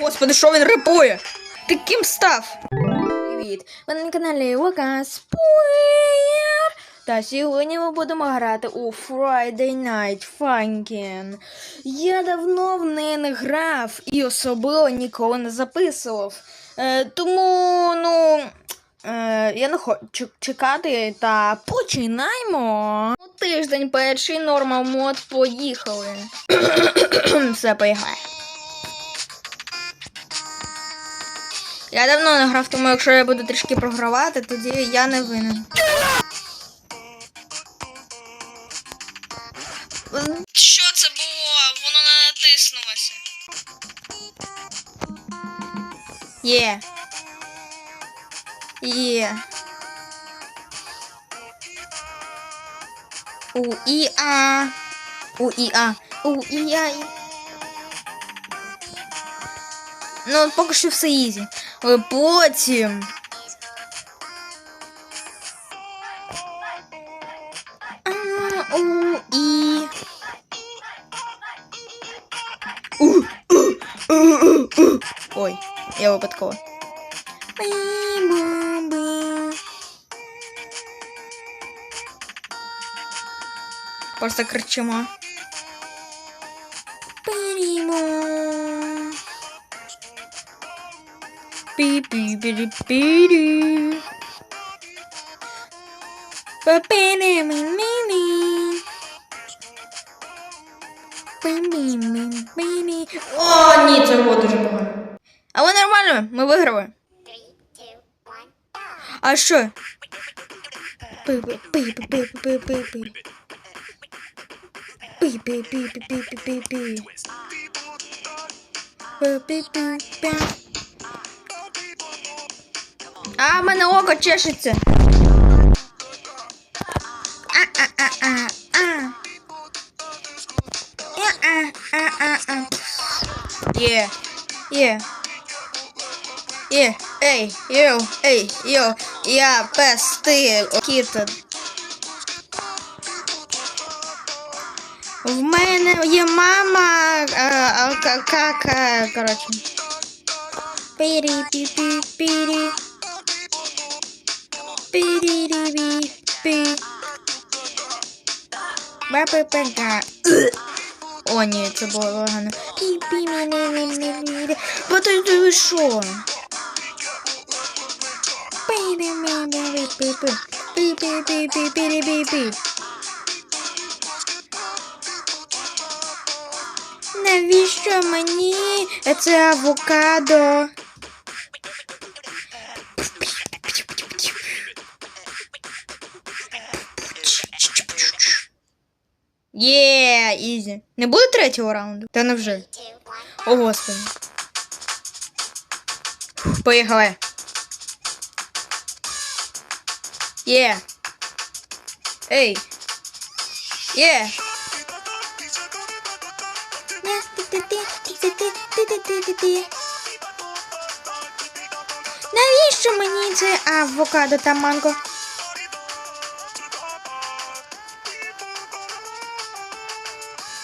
Господи, що він рипує? Ти ким став? Привіт! Ви на каналі Спойлер! Та сьогодні ми будемо грати у Friday Night Funkin'. Я давно в неї не грав і особливо ніколи не записував. Е, тому, ну, е, я не хочу чекати та починаємо. Тиждень перший нормал мод, поїхали. Все, поїхали. Я давно не грав, тому якщо я буду трішки програвати, тоді я не винен. Що це було? Воно не натиснулося. Є. Є. У і а. У і а. У і а. Ну, поки що все ізі. Але потім. А, у і. У, у, у, у, у. Ой, я випадково. Просто кричимо. Пирімо. Пі-пі-пі-пі-пі. Па-пі-ні-мі-мі-мі. Пі-мі-мі-мі-мі. О, ні, це було дуже погано. Але нормально, ми виграли. А що? Пи-пи-пи-пи-пи-пи-пи. Пи-пи-пи-пи-пи-пи-пи. Пи-пи-пи-пи. А, в мене око чешеться. А-а-а-а-а. А-а-а-а-а. Є. Є. Є. Ей, йоу, ей, йоу. Я пес, ти, кіт. В мене є мама, а, а, ка- кака, коротше. Пірі пі пі пірі. Пірі пі пі. Ба-па-па-га. О, ні, це було погано. пі пі мі мі мі мі мі Подожди, ви що? Мі мі мі пі пі. Пі пі пі пі пі. Навіщо мені це авокадо? Є, ізі. Не буде третього раунду? Та невже? О, господи. Поїхали. Є. Ей. Є. Навіщо мені це авокадо та манго?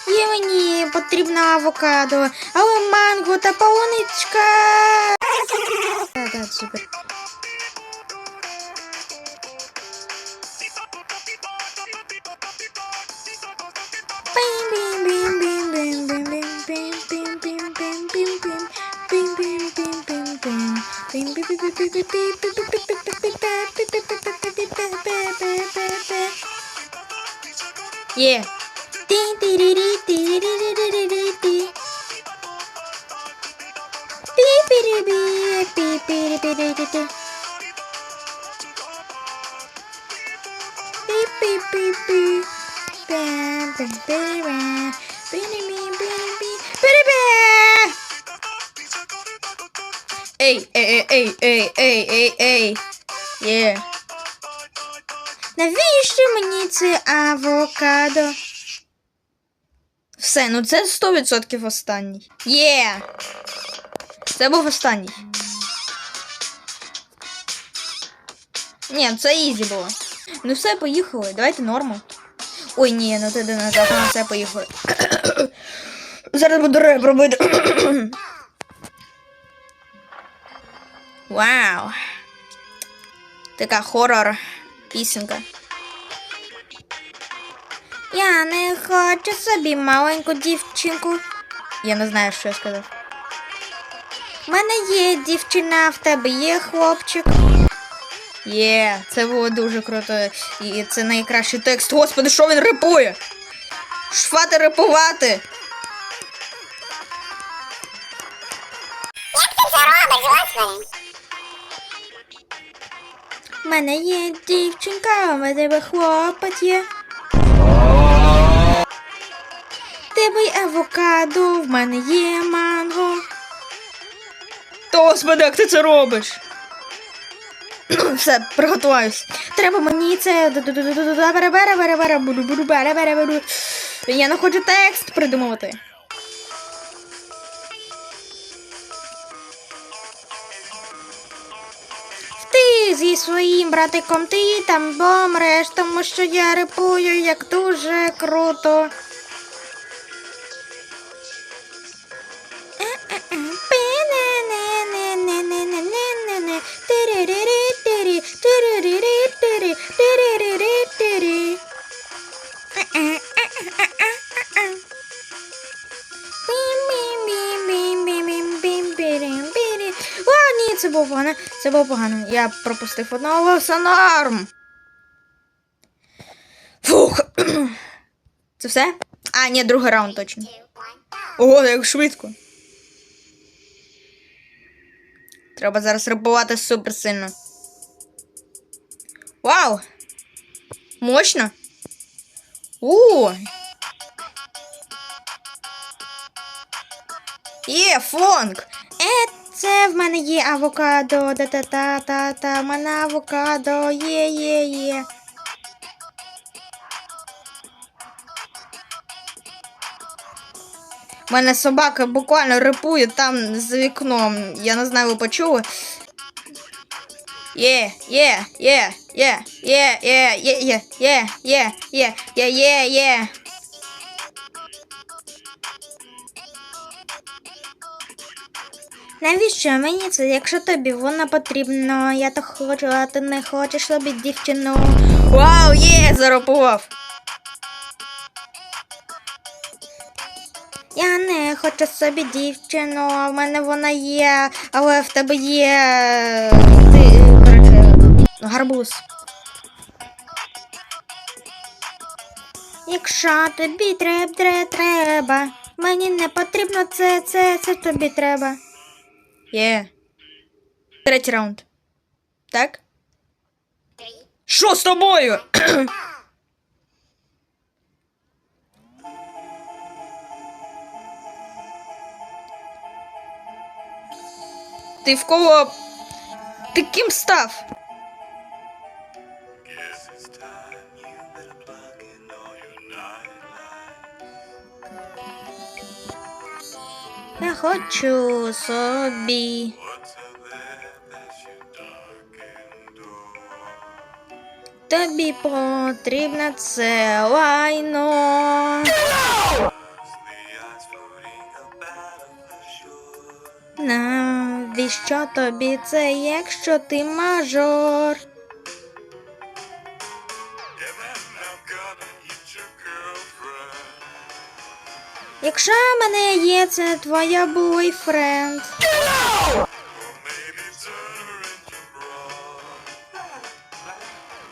Є мені потрібно авокадо, але манго та полуничка. Так. Yeah. Ей, ей, ей, ей, ей, ей, ей. Навіщо мені це авокадо? Все, ну це 100% останній. Є! Це був останній. Ні, це ізі було. Ну все, поїхали. Давайте норму. Ой, ні, ну ти назад. Ну все, поїхали. Зараз буду реп робити. Вау. Така хорор пісенька. Я не хочу собі маленьку дівчинку. Я не знаю, що я сказав. У мене є дівчина, в тебе є хлопчик. Є, це було дуже круто. І це найкращий текст. Господи, що він репує? Шфати репувати. У мене є дівчинка, в тебе хлопець є. В тебе є авокадо, в мене є манго. Господи, як ти це робиш? Все, приготуваюсь. Треба мені це. Я не хочу текст придумувати. Зі своїм братиком ти там помреш, тому що я рипую як дуже круто. Це було погано. Я пропустив одного, норм. Фух. Це все? А, ні, другий раунд точно. Ого, як швидко. Треба зараз рибувати супер сильно. Вау! Мощно! У! Є, фонк! Е, це в мене є авокадо. Та-та-та-та-та. В мене авокадо. Є, є, є. У мене собака буквально рипує там за вікном. Я не знаю, ви почули. Є, є, є, є, є, є, є, є, є, є, є, є, є, Навіщо мені це, якщо тобі вона потрібна? Я так хочу, а ти не хочеш собі дівчину. Вау, є, зарапував. Я не хочу собі дівчину, а в мене вона є, але в тебе є. Ти, коротше, гарбуз. Якщо тобі треба, треба. Мені не потрібно це, це, це тобі треба. Є. Третій раунд. Так? Що з тобою? Ти в кого? Ти ким став? хочу собі. Тобі потрібне це лайно. Навіщо тобі це, якщо ти мажор? Якщо мене є, це твоя бойфренд.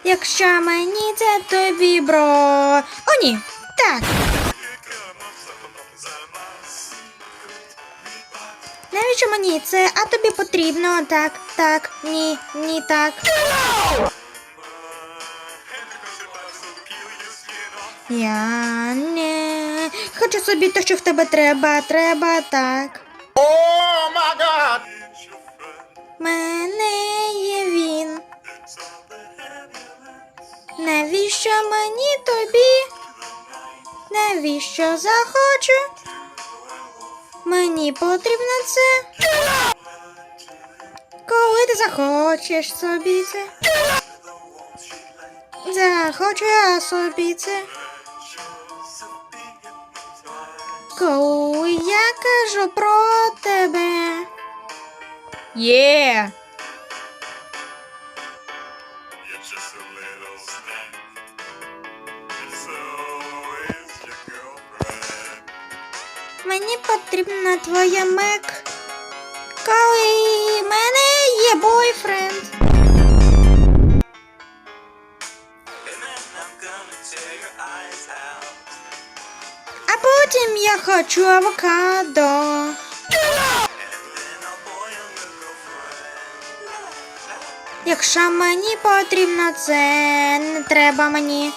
Якщо мені це тобі, бро. О, ні. Так. Навіщо мені це? А тобі потрібно? Так, так, ні, ні, так. Hand не хочу собі те, що в тебе треба, треба так. Oh your friend. Мене є він. Навіщо мені тобі? Навіщо захочу? Мені потрібно це. Коли ти захочеш собі це? Захочу я собі це. Коли я кажу про тебе. Є. Мені потрібна твоя мек. Коли я хочу авокадо. Якщо мені потрібно це, не треба мені.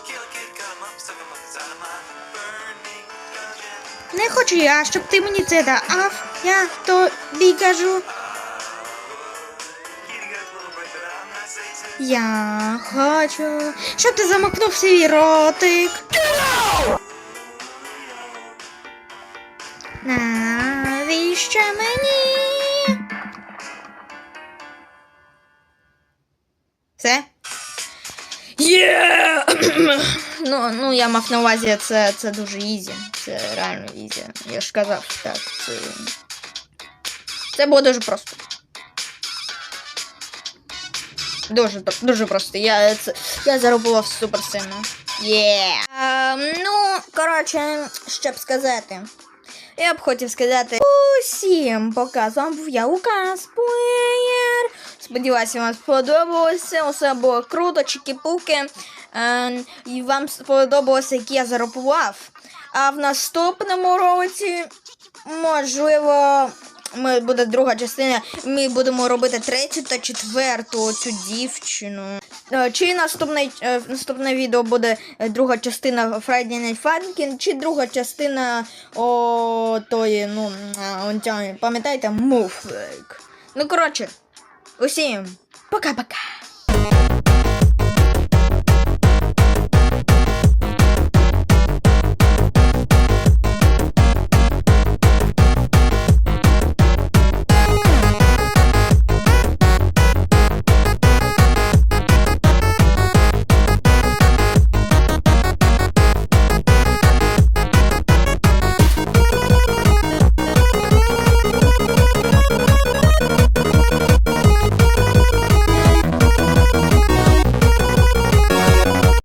Не хочу я, щоб ти мені це дав. Я тобі кажу. Я хочу, щоб ти замокнув свій ротик. Все? Є! ну, ну, я мав на увазі, це, це дуже ізі. Це реально ізі. Я ж казав, так, це. Це було дуже просто. Дуже, дуже просто. Я, це, я заробував супер сильно. Є. Ем, ну, коротше, що б сказати. Я б хотів сказати усім пока. З вами був я Лукас. Сподіваюся, вам сподобалося. Усе було круто, чики-пуки. Ем, і вам сподобалося, як я зарахував. А в наступному році, можливо, ми буде друга частина. Ми будемо робити третю та четверту цю дівчину. Е, Чи наступне, е, наступне відео буде е, друга частина Friday Night Funkin', чи друга частина о тої, ну, пам'ятаєте, Move. Ну, коротше, усім пока-пока.